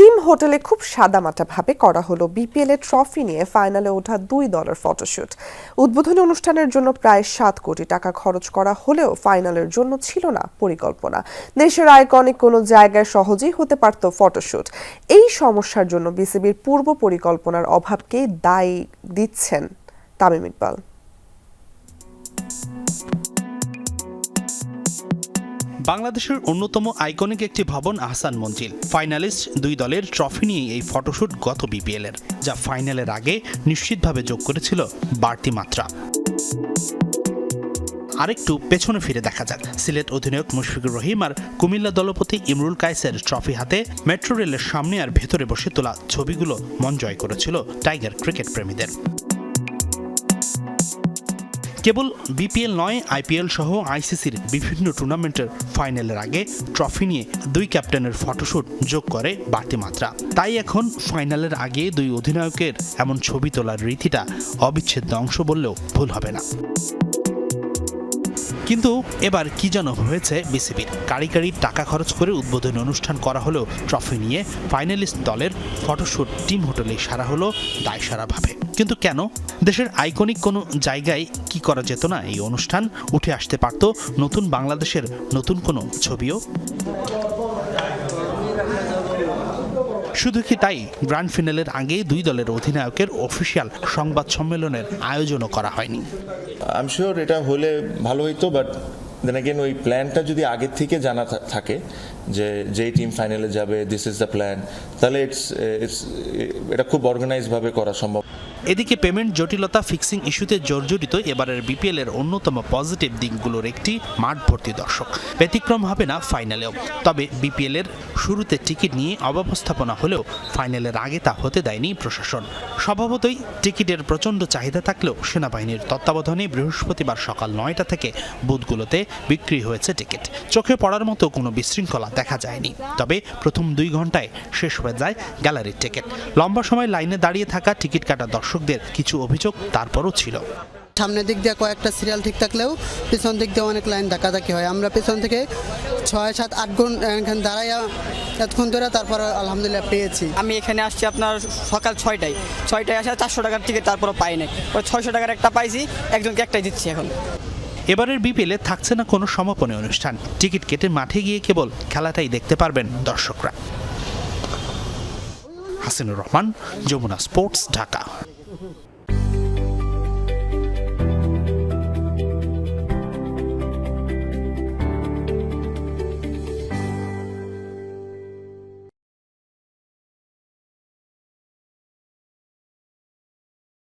Team হোটেলে খুব সাদামাটাভাবে করা হলো। বিপিএল এর ট্রফি নিয়ে ফাইনালে ওঠা দুই দলের ফটোশুট উদ্বোধনী অনুষ্ঠানের জন্য প্রায় সাত কোটি টাকা খরচ করা হলেও ফাইনালের জন্য ছিল না পরিকল্পনা। দেশের আইকনিক কোনো জায়গায় সহজেই হতে পারত ফটোশুট এই সমস্যার জন্য বিসিবির পূর্ব পরিকল্পনার অভাবকেই দায়ী দিচ্ছেন তামিম ইকবাল। বাংলাদেশের অন্যতম আইকনিক একটি ভবন আহসান মঞ্জিল। ফাইনালিস্ট দুই দলের ট্রফি নিয়ে এই ফটোশুট গত বিপিএল এর যা ফাইনালের আগে নিশ্চিতভাবে যোগ করেছিল বাড়তি মাত্রা। আরেকটু পেছনে ফিরে দেখা যাক। সিলেট অধিনায়ক মুশফিকুর রহিম আর কুমিল্লা দলপতি ইমরুল কায়েসের ট্রফি হাতে মেট্রো রেলের সামনে আর ভেতরে বসে তোলা ছবিগুলো মন জয় করেছিল টাইগার ক্রিকেট প্রেমীদের। কেবল বিপিএল নয়, আইপিএল সহ আইসিসির বিভিন্ন টুর্নামেন্টের ফাইনালের আগে ট্রফি নিয়ে দুই ক্যাপ্টেনের ফটোশ্যুট যোগ করে বাড়তি মাত্রা। তাই এখন ফাইনালের আগে দুই অধিনায়কের এমন ছবি তোলার রীতিটা অবিচ্ছেদ্য অংশ বললেও ভুল হবে না। কিন্তু এবার কি যেন হয়েছে বিসিবির। কারি কারি টাকা খরচ করে উদ্বোধনী অনুষ্ঠান করা হলো ট্রফি নিয়ে ফাইনালিস্ট দলের ফটোশ্যুট টিম হোটেলে সারা হলো দায় সারাভাবে কিন্তু কেন? দেশের আইকনিক কোনো জায়গায় কি করা যেত না? এই অনুষ্ঠান উঠে আসতে পারত নতুন বাংলাদেশের নতুন কোনো ছবিও। শুধু কি তাই? গ্র্যান্ড ফিনালের আগে দুই দলের অধিনায়কের অফিসিয়াল সংবাদ সম্মেলনের আয়োজনও করা হয়নি। আই শিওর এটা হলে ভালো হইতো বাট দেন অ্যাগেন ওই প্ল্যানটা যদি আগের থেকে জানা থাকে যে, যেই টিম ফাইনালে যাবে দিস ইজ দ্য প্ল্যান তাহলে ইটস ইটস এটা খুব অর্গানাইজভাবে করা সম্ভব। এদিকে পেমেন্ট জটিলতা ফিক্সিং ইস্যুতে জর্জরিত এবারের বিপিএল এর অন্যতম পজিটিভ দিকগুলোর একটি মাঠ ভর্তি দর্শক। ব্যতিক্রম হবে না ফাইনালেও তবে বিপিএল এর শুরুতে টিকিট নিয়ে অব্যবস্থাপনা হলেও ফাইনালের আগে তা হতে দেয়নি প্রশাসন। স্বভাবতই টিকিটের প্রচণ্ড চাহিদা থাকলেও সেনাবাহিনীর তত্ত্বাবধানে বৃহস্পতিবার সকাল নয়টা থেকে বুথগুলোতে বিক্রি হয়েছে টিকিট চোখে পড়ার মতো কোনো বিশৃঙ্খলা দেখা যায়নি। তবে প্রথম দুই ঘন্টায় শেষ হয়ে যায় গ্যালারির টিকিট। লম্বা সময় লাইনে দাঁড়িয়ে থাকা টিকিট কাটা দর্শকদের কিছু অভিযোগ তারপরও ছিল। সামনের দিক দিয়ে কয়েকটা সিরিয়াল ঠিক থাকলেও পিছন দিক দিয়ে অনেক লাইন ধাক্কাধাক্কি হয়। আমরা পিছন থেকে ছয় সাত আট ঘণ্টা এখানে দাঁড়াইয়া এতক্ষণ ধরে তারপর আলহামদুলিল্লাহ পেয়েছি। আমি এখানে আসছি আপনার সকাল ছয়টায়। ছয়টায় আসা চারশো টাকার টিকিট তারপরও পাই নাই। ওই ছয়শো টাকার একটা পাইছি একজনকে একটাই দিচ্ছি এখন। এবারের বিপিএলে থাকছে না কোনো সমাপনী অনুষ্ঠান। টিকিট কেটে মাঠে গিয়ে কেবল খেলাটাই দেখতে পারবেন দর্শকরা। হাসিনুর রহমান, যমুনা স্পোর্টস, ঢাকা।